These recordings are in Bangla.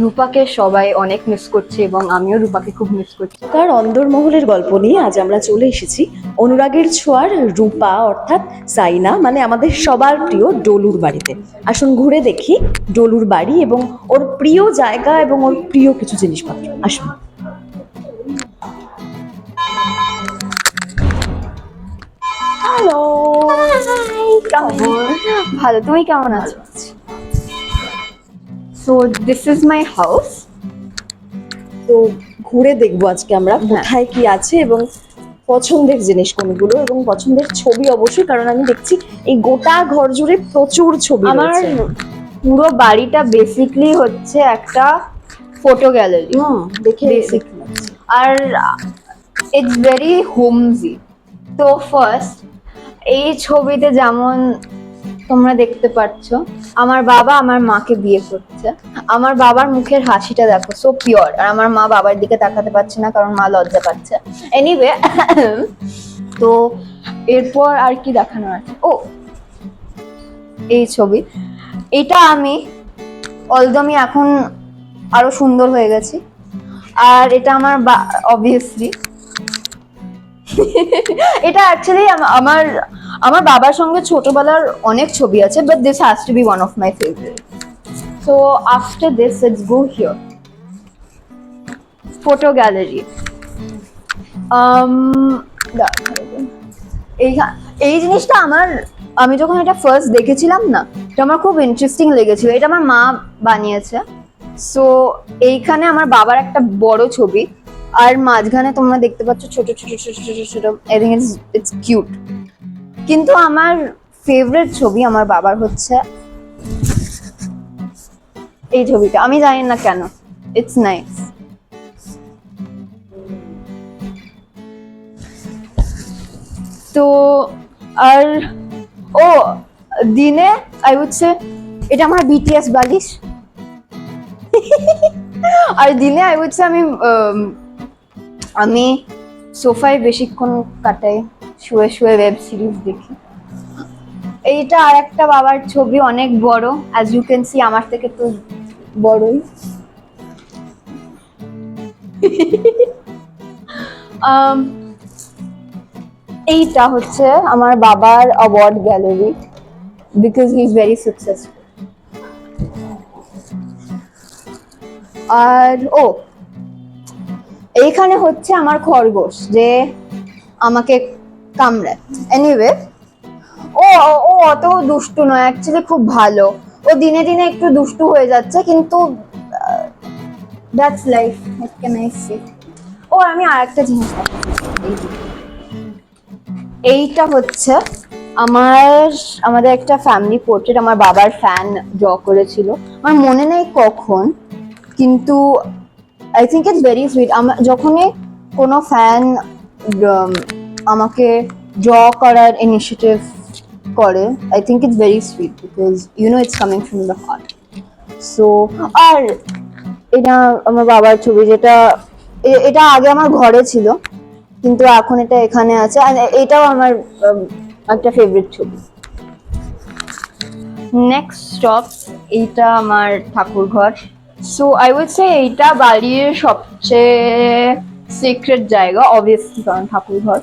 রূপাকে সবাই অনেক মিস করছে এবং আমিও রূপাকে খুব মিস করছি। তার অন্দরমহলের গল্প নিয়ে আজ আমরা চলে এসেছি অনুরাগের ছোঁয়ার রূপা অর্থাৎ সাইনা মানে আমাদের সবার প্রিয় ডলুর বাড়িতে। আসুন ঘুরে দেখি ডলুর বাড়ি এবং ওর প্রিয় জায়গা এবং ওর প্রিয় কিছু জিনিসপত্র। আসুন। হ্যালো ভালো তুমি কেমন আছো? So this is my house তো ঘুরে দেখব আজকে আমরা কোথায় কি আছে এবং পছন্দের জিনিস কোনগুলো এবং পছন্দের ছবি অবশ্যই কারণ আমি দেখছি এই গোটা ঘর জুড়ে প্রচুর ছবি আমার। পুরো বাড়িটা বেসিকলি হচ্ছে একটা ফটো গ্যালারি হুম দেখে Basic. আর ইটস ভেরি হোমজি তো ফার্স্ট এই ছবিতে যেমন তোমরা দেখতে পাচ্ছ, আমার বাবা আমার মাকে বিয়ে করছে। আমার বাবার মুখের হাসিটা দেখো সো পিওর আর আমার মা বাবার দিকে তাকাতে পারছে না, কারণ মা লজ্জা পাচ্ছে। এনিওয়ে তো এরপর আর কি দেখানো আছে? ও, এই ছবি। এটা আমি অলদো আমি এখন আরও সুন্দর হয়ে গেছি, আর এটা আমার অবভিয়াসলি এটা অ্যাকচুয়ালি আমার আমার বাবার সঙ্গে ছোটবেলার অনেক ছবি আছে but this has to be one of my favourite so after this it's go here photo gallery এই এই জিনিসটা আমার, আমি যখন এটা ফার্স্ট দেখেছিলাম না, এটা আমার খুব ইন্টারেস্টিং লেগেছিল। এটা আমার মা বানিয়েছে। সো এইখানে আমার বাবার একটা বড় ছবি, আর মাঝখানে তোমরা দেখতে পাচ্ছ ছোট ছোট ছোট ছোট ছোট I think it's it's cute কিন্তু আমার ফেভারিট ছবি আমার বাবার হচ্ছে এই ছবিটা। আমি জানি না কেন। ইটস নাইস তো আর, ও, দিনে আই সে এটা আমার বিটিএস বালিশ। আর দিনে আই সে আমি আমি সোফায় বেশিক্ষণ কাটাই। শুয়ে শুয়ে ওয়েব সিরিজ দেখি। এইটা আর একটা বাবার ছবি, অনেক বড়। অ্যাজ ইউ ক্যান সি আমার থেকে তো বড়ই। এইটা হচ্ছে আমার বাবার award gallery because he is very successful আর, ও, এইখানে হচ্ছে আমার খরগোশ, যে আমাকে কামড়ায় এনিওয়ে ও ও অত দুষ্টু নয় অ্যাকচুয়ালি খুব ভালো ও দিনে দিনে একটু দুষ্টু হয়ে যাচ্ছে, কিন্তু that's life can I see ও, আমি জিনিস দেখাচ্ছি। এই যে। এইটা হচ্ছে আমার, আমাদের একটা ফ্যামিলি পোর্ট্রেট আমার বাবার ফ্যান ড্র করেছিল আমার মনে নেই কখন, কিন্তু I think it's very sweet আমার, যখনই কোনো ফ্যান আমাকে ড্র করার ইনিশিয়েটিভ করে I think it's very sweet because you know it's coming from the heart so আর এটা আমার বাবার ছবি যেটা এটা আগে আমার ঘরে ছিল, কিন্তু এখন এটা এখানে আছে আর এটাও আমার একটা ফেভারিট ছবি। নেক্সট স্টপ এইটা আমার ঠাকুর ঘর। সো আই উইড সে এইটা বাড়ির সবচেয়ে সিক্রেট জায়গা অবভিয়াসলি কারণ ঠাকুর ঘর।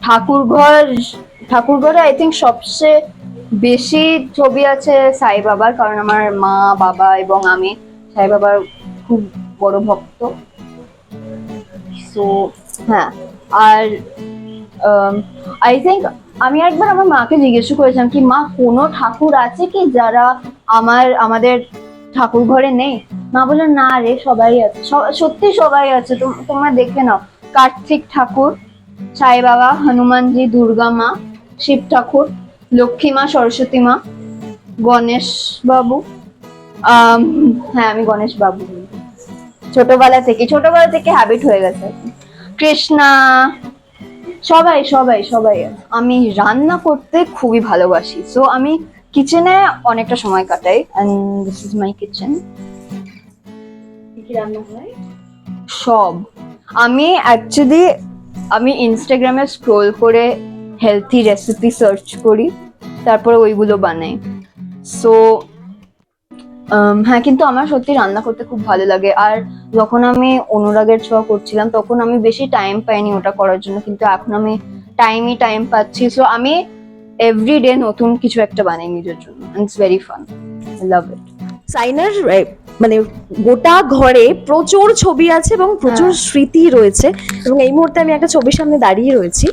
ঠাকুর ঘর ঠাকুর ঘরে আই থিঙ্ক সবচেয়ে বেশি ছবি আছে সাই বাবার, কারণ আমার মা, বাবা এবং আমি। সাই বাবার খুব বড় ভক্ত। সো হ্যাঁ আর আই থিঙ্ক আমি একবার আমার মাকে জিজ্ঞেস করেছিলাম কি, মা, কোনো ঠাকুর আছে কি যারা আমার, আমাদের ঠাকুর ঘরে নেই? মা বলল না রে, সবাই আছে। সত্যি সবাই আছে। তোম- তোমরা দেখে নাও। কার্তিক ঠাকুর সাই বাবা হনুমানজি দুর্গা মা শিব ঠাকুর লক্ষ্মী মা সরস্বতী মা গণেশ বাবু হ্যাঁ আমি গণেশ বাবু ছোটবেলা থেকে ছোটবেলা থেকে হ্যাবিট হয়ে গেছে। কৃষ্ণা সবাই সবাই সবাই। আমি রান্না করতে খুবই ভালোবাসি। সো আমি কিচেনে অনেকটা সময় কাটাই। And this is my kitchen কি রান্না হয়? সব। আমি অ্যাকচুয়ালি আমি ইনস্টাগ্রামে স্ক্রোল করে হেলথি রেসিপি সার্চ করি, তারপরে ওইগুলো বানাই। সো হ্যাঁ কিন্তু আমার সত্যি রান্না করতে খুব ভালো লাগে। আর যখন আমি অনুরাগের ছোঁয়া করছিলাম, তখন আমি বেশি টাইম পাইনি ওটা করার জন্য, কিন্তু এখন আমি টাইমই টাইম পাচ্ছি। সো আমি এভরি ডে নতুন কিছু একটা বানাই নিজের জন্য it's very fun love it সাইনার মানে গোটা ঘরে প্রচুর ছবি আছে এবং প্রচুর হ্যাঁ। স্মৃতি রয়েছে। এবং এই মুহূর্তে আমি একটা ছবির সামনে দাঁড়িয়ে রয়েছি।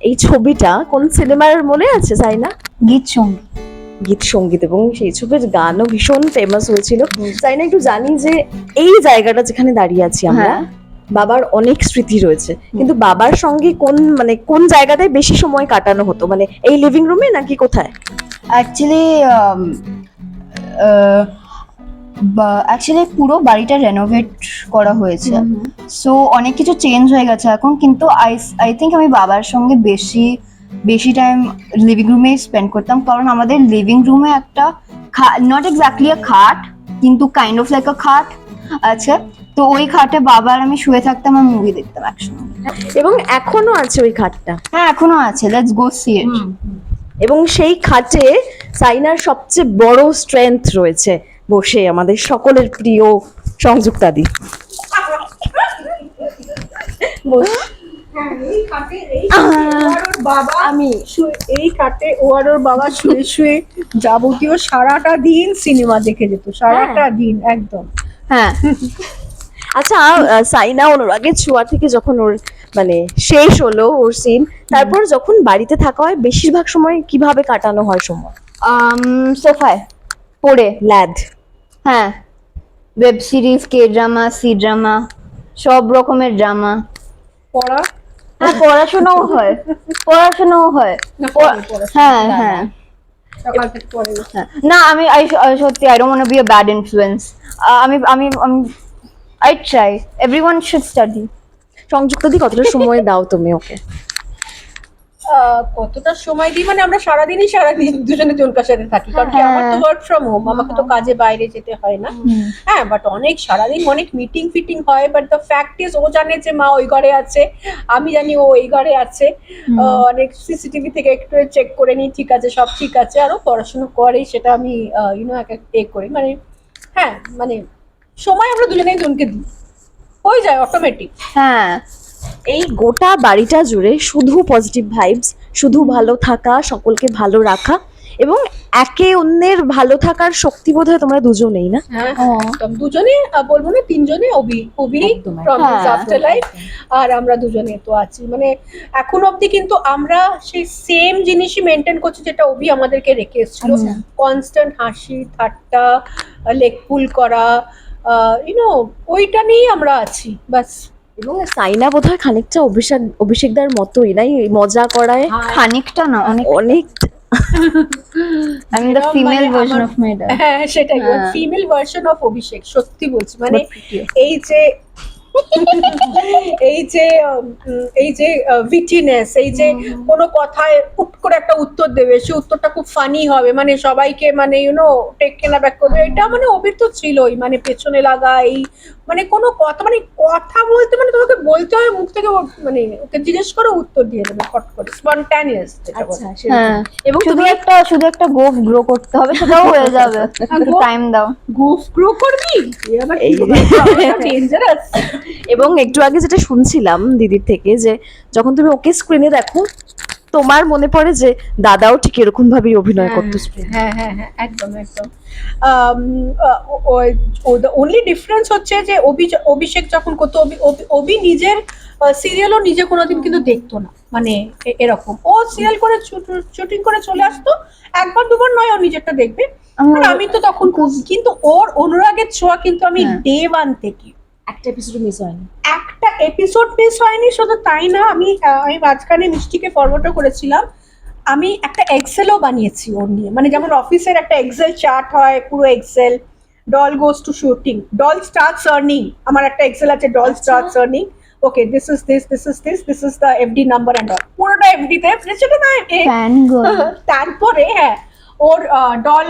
এই ছবিটা কোন সিনেমার মনে আছে সাইনা? গীত সংগীত। গীত সংগীত এবং সেই ছবির গানও ভীষণ ফেমাস হয়েছিল। তাই না একটু জানি যে এই জায়গাটা যেখানে দাঁড়িয়ে আছি আমরা হ্যাঁ। বাবার অনেক স্মৃতি রয়েছে। কিন্তু বাবার সঙ্গে কোন মানে কোন জায়গাটায় বেশি সময় কাটানো হতো? মানে এই লিভিং রুমে নাকি কোথায়? অ্যাকচুয়ালি অ্যাকচুয়ালি পুরো বাড়িটা রেনোভেট করা হয়েছে। সো অনেক কিছু চেঞ্জ হয়ে গেছে এখন কিন্তু আই আই থিঙ্ক আমি বাবার সঙ্গে বেশি বেশি টাইম লিভিং রুমে স্পেন্ড করতাম কারণ আমাদের লিভিং রুমে একটা নট এক্স্যাক্টলি আ খাট কিন্তু কাইন্ড অফ লাইক আ খাট আছে। তো ওই খাটে বাবার আমি শুয়ে থাকতাম আর মুভি দেখতাম একসঙ্গে। এবং এখনও আছে ওই খাটটা? হ্যাঁ এখনও আছে লেটস গো সি ইট এবং সেই খাটে সাইনার সবচেয়ে বড় স্ট্রেংথ রয়েছে। বসে আমাদের সকলের প্রিয় সংযুক্তাদি হ্যাঁ, আমি এই খাটে ও আর ওর বাবা শুয়ে শুয়ে যাবতীয় সারাটা দিন সিনেমা দেখে যেত সারাটা দিন একদম। হ্যাঁ। আচ্ছা সাইনা অনুরাগের ছোঁয়া থেকে যখন ওর মানে শেষ হলো ওর সিন তারপর যখন বাড়িতে থাকা হয় বেশিরভাগ সময় কীভাবে কাটানো হয় সময়? সোফায় পড়ে। ল্যাদ। হ্যাঁ। ওয়েব সিরিজ কে ড্রামা সি ড্রামা সব রকমের ড্রামা পড়া? হ্যাঁ পড়াশোনাও হয়। পড়াশোনাও হয়। হ্যাঁ হ্যাঁ। সকাল থেকে পড়ে হ্যাঁ। না আমি সত্যি I don't want be a bad influence আমি আমি আমি I try everyone should study সংযুক্তাদি কতটা সময় দাও তুমি ওকে। কতটা সময় দিই? মানে আমরা সারাদিনই সারাদিন দুজনে জনকার সাথে থাকি। কারণ কি আমার তো হ্যাঁ। ওয়ার্ক ফ্রম হোম আমাকে তো কাজে বাইরে যেতে হয় না। হ্যাঁ বাট অনেক সারাদিন অনেক মিটিং ফিটিং হয় বাট দ্য ফ্যাক্ট ইজ ও জানে যে মা ওই ঘরে আছে আমি জানি ও এই ঘরে আছে। অনেক সিসিটিভি থেকে একটু চেক করে নিই ঠিক আছে সব ঠিক আছে আরও পড়াশোনা করে সেটা আমি ইউনো এক এক করি। মানে হ্যাঁ মানে সময় আমরা দুজনেই দুজনকে দিই। হয়ে যায় অটোমেটিক হ্যাঁ। এই গোটা বাড়িটা জুড়ে শুধু পজিটিভ ভাইবস শুধু ভালো থাকা সকলকে ভালো রাখা এবং একে অন্যের ভালো থাকার শক্তি বোধ হয় তোমরা দুজনেই না হ্যাঁ। একদম দুজনে বলব না তিনজনে। ফ্রম হ্যাঁ। আফটার লাইফ আর আমরা দুজনে তো আছি মানে এখন অবধি কিন্তু আমরা সেই সেম জিনিসই মেনটেন করছি যেটা অভি আমাদেরকে রেখে এসেছিল আচ্ছা। কনস্ট্যান্ট হাসি ঠাট্টা লেগ পুল করা ইউনো ওইটা নিয়েই আমরা আছি বাস এবং সাইনা বোধ হয় খানিকটা অভিষেক অভিষেকদার মতোই নাই? মজা করায় খানিকটা না অনেক। অনেক। আই দ্য ফিমেল মানে অফ মাই হ্যাঁ সেটাই। হ্যাঁ। ফিমেল ভার্সন অফ অভিষেক সত্যি বলছি। মানে এই যে এই যে এই যে ভিটিনেস এই যে কোনো কথায় হুট করে একটা উত্তর দেবে সে উত্তরটা খুব ফানি হবে। মানে সবাইকে মানে ইউনো টেক কেনা ব্যাক করবে। এটা মানে অভির তো ছিলই। মানে পেছনে লাগা এই মানে কোনো কথা মানে কথা বলতে মানে তোমাকে বলতে হয় মুখ থেকে মানে ওকে জিজ্ঞেস করো উত্তর দিয়ে দেবে ফট করে স্পন্টানিয়াস হ্যাঁ। এবং শুধু একটা শুধু একটা গোফ গ্রো করতে হবে সেটাও হয়ে যাবে। একটু টাইম দাও। গোফ গ্রো করবি? আবার ডেঞ্জারাস এবং একটু আগে যেটা শুনছিলাম দিদির থেকে যে যখন তুমি ওকে স্ক্রিনে দেখো তোমার মনে পড়ে যে দাদাও ঠিক এরকম ভাবেই অভিনয় করতো স্ক্রিনে হ্যাঁ হ্যাঁ হ্যাঁ একদম একদম। ওনলি ডিফারেন্স হচ্ছে যে অভিষেক যখন করতো অভি- নিজের সিরিয়ালও নিজে কোনোদিন কিন্তু দেখতো না মানে এরকম। ও সিরিয়াল করে শুটিং করে চলে আসতো একবার দুবার নয় ও নিজেরটা দেখবে। আমি- আর আমি তো তখন কিন্তু ওর অনুরাগের ছোঁয়া কিন্তু আমি হ্যাঁ। ডে ওয়ান থেকে একটা এপিসোড মিস হয়নি। একটা এপিসোড মিস হয়নি শুধু তাই না আমি আমি মাঝখানে মিষ্টিকে ফরওয়ার্ডও করেছিলাম। আমি একটা এক্সেলও বানিয়েছি ওর নিয়ে। মানে যেমন অফিসের একটা এক্সেল চার্ট হয় পুরো excel doll goes to shooting doll starts earning আমার একটা এক্সেল আছে doll starts earning okay this is this this is this this is the FD number and all পুরোটা এফডিতে সেটা না তারপরে হ্যাঁ ওর doll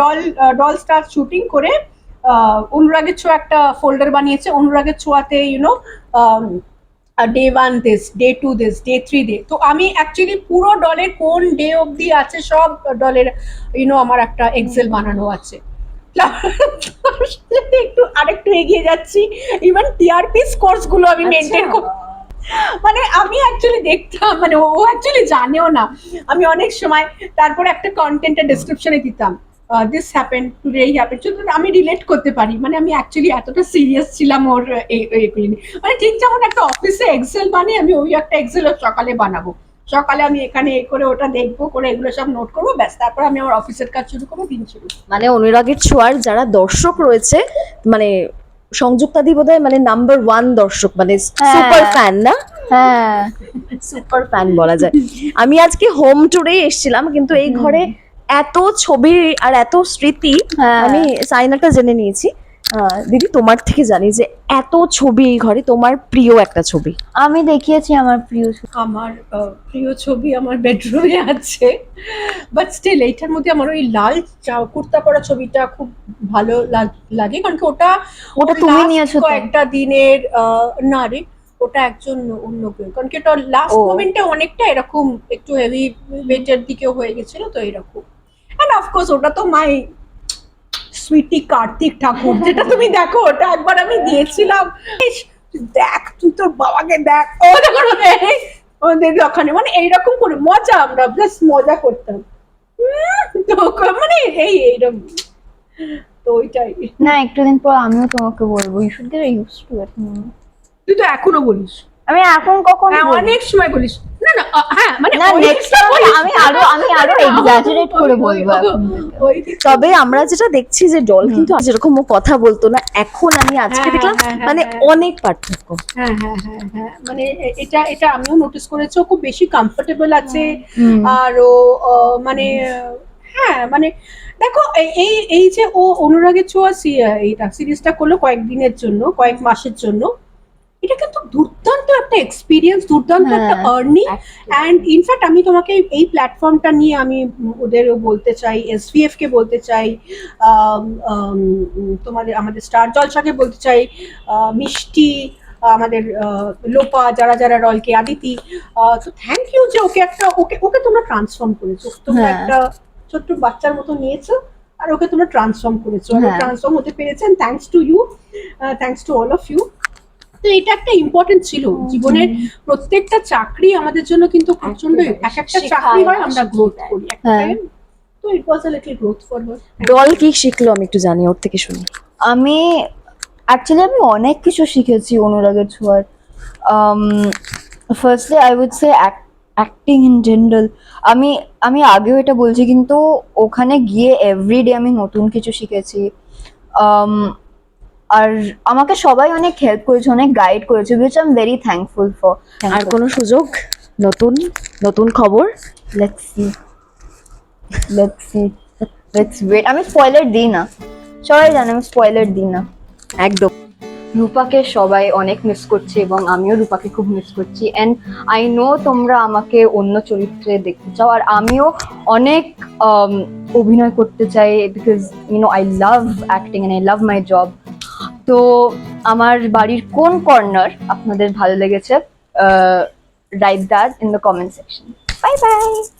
doll doll star shooting করে অনুরাগের ছোঁয়া একটা ফোল্ডার বানিয়েছে। অনুরাগের ছোঁয়াতে you know day one this day two this day three day তো আমি অ্যাকচুয়ালি পুরো ডলের কোন ডে অবধি আছে সব ডলের ইউনো আমার একটা এক্সেল বানানো আছে। একটু আরেকটু এগিয়ে যাচ্ছি। ইভেন টিআরপি স্কোরসগুলো আমি মেনটেন করি মানে আমি অ্যাকচুয়ালি দেখতাম মানে ও অ্যাকচুয়ালি জানেও না। আমি অনেক সময় তারপরে একটা কন্টেন্টের ডেসক্রিপশনে দিতাম। দিস হ্যাপেন টুডে এই হ্যাপেন শুধু আমি রিলেট করতে পারি। মানে আমি অ্যাকচুয়ালি এতটা সিরিয়াস ছিলাম ওর এইগুলি নিয়ে। মানে ঠিক যেমন একটা অফিসে এক্সেল বানিয়ে আমি ওই একটা এক্সেল সকালে বানাবো। সকালে আমি এখানে এই করে ওটা দেখব করে এগুলো সব নোট করব ব্যাস তারপর আমি আমার অফিসের কাজ শুরু করব দিন শুরু। মানে অনুরাগের ছোঁয়ার যারা দর্শক রয়েছে মানে সংযুক্তাদি বোধ মানে নাম্বার ওয়ান দর্শক মানে। সুপার ফ্যান না? হ্যাঁ। সুপার ফ্যান বলা যায়। আমি আজকে হোম টুরে এসেছিলাম কিন্তু এই ঘরে এত ছবি আর এত স্মৃতি হ্যাঁ। আমি সাইনাটা জেনে নিয়েছি আহ, দিদি তোমার থেকে জানি যে এত ছবি এই ঘরে তোমার প্রিয় একটা ছবি আমি দেখিয়েছি আমার প্রিয় ছবি। আমার আহ, প্রিয় ছবি আমার বেডরুমে আছে বাট স্টিল এইটার মধ্যে আমার ওই লাল চা- কুর্তা পরা ছবিটা খুব ভালো লাগে কারণ কি ওটা ওটা তুমি নিয়েছো তো? কয়েকটা দিনের আহ, না রে ওটা একজন অন্য কেউ কারণ কি ওটা লাস্ট। মোমেন্টে অনেকটা এরকম একটু হেভি ওয়েটের দিকেও হয়ে গেছিল তো এরকম অ্যান্ড অফকোর্স ওটা তো মাই সুইটি কার্তিক ঠাকুর যেটা তুমি দেখো ওটা একবার আমি দিয়েছিলাম দেখ তুই তোর বাবাকে দেখ। ও ওদের ওখানে মানে এইরকম করে মজা আমরা জাস্ট মজা করতাম। মানে এই এইরকম। তো ওইটাই। না একটু দিন পর আমিও তোমাকে বলব you should get use to it তুই তো এখনও বলিস। আমি এখন কখন হ্যাঁ অনেক সময় বলিস। না না হ্যাঁ মানে না নেক্সট আমি আরও আমি আরও এক্সাজারেট করে বলব ওই- এখন থেকে। ওই দিকটা- তবে আমরা যেটা দেখছি যে ডল কিন্তু যেরকম ও কথা বলতো না এখন আমি আজকে হ্যাঁ, দেখলাম হ্যাঁ, হ্যাঁ, মানে। অনেক পার্থক্য হ্যাঁ হ্যাঁ মানে এটা এটা আমিও নোটিস করেছি খুব বেশি কমফোর্টেবল আছে। আর ও মানে হ্যাঁ মানে দেখো এই- এই যে ও অনুরাগের ছোঁয়া এইটা সিরিজটা করল কয়েকদিনের জন্য কয়েক মাসের জন্য এটা কিন্তু দুর্দান্ত একটা এক্সপিরিয়েন্স দুর্দান্ত একটা হ্যাঁ, আর্নিং অ্যান্ড ইনফ্যাক্ট আমি তোমাকে এই প্ল্যাটফর্মটা নিয়ে আমি ওদেরও বলতে চাই এসভিএফ কে বলতে চাই তোমাদের আমাদের স্টার জলসাকে বলতে চাই মিষ্টি আমাদের লোপা যারা যারা রয়কে আদিতি তো থ্যাংক ইউ যে ওকে একটা ওকে ওকে তোমরা ট্রান্সফর্ম করেছ। তোমরা হ্যাঁ। একটা ছোট্ট বাচ্চার মতো নিয়েছো আর ওকে তোমরা ট্রান্সফর্ম করেছ। আর হ্যাঁ। ট্রান্সফর্ম হতে পেরেছেন thanks to you thanks to all of you তো এটা একটা ইম্পর্টেন্ট ছিল। জীবনের প্রত্যেকটা চাকরি আমাদের জন্য কিন্তু প্রচণ্ড এক একটা চাকরি হয় আমরা গ্রোথ করি। হ্যাঁ। তো it was a little growth for her doll কি শিখলো আমি একটু জানি ওর থেকে শুনি। আমি অ্যাকচুয়ালি আমি অনেক কিছু শিখেছি অনুরাগের ছোঁয়ার। Firstly I would say acting in general আমি আমি আগেও এটা বলছি কিন্তু ওখানে গিয়ে এভরিডে আমি নতুন কিছু শিখেছি। আর আমাকে সবাই অনেক হেল্প করেছে অনেক গাইড করেছে which I am very thankful for আর কোনো সুযোগ? নতুন নতুন খবর? Let's see let's see let's wait আমি স্পয়লার দিই না। সবাই জানে আমি স্পয়লার দিই না। একদম। রূপাকে সবাই অনেক মিস করছে এবং আমিও রূপাকে খুব মিস করছি। অ্যান্ড আই নো তোমরা আমাকে অন্য চরিত্রে দেখতে চাও। আর আমিও অনেক um, অভিনয় করতে চাই because you know I love acting and I love my job তো আমার বাড়ির কোন কর্নার আপনাদের ভালো লেগেছে write that in the comment section bye bye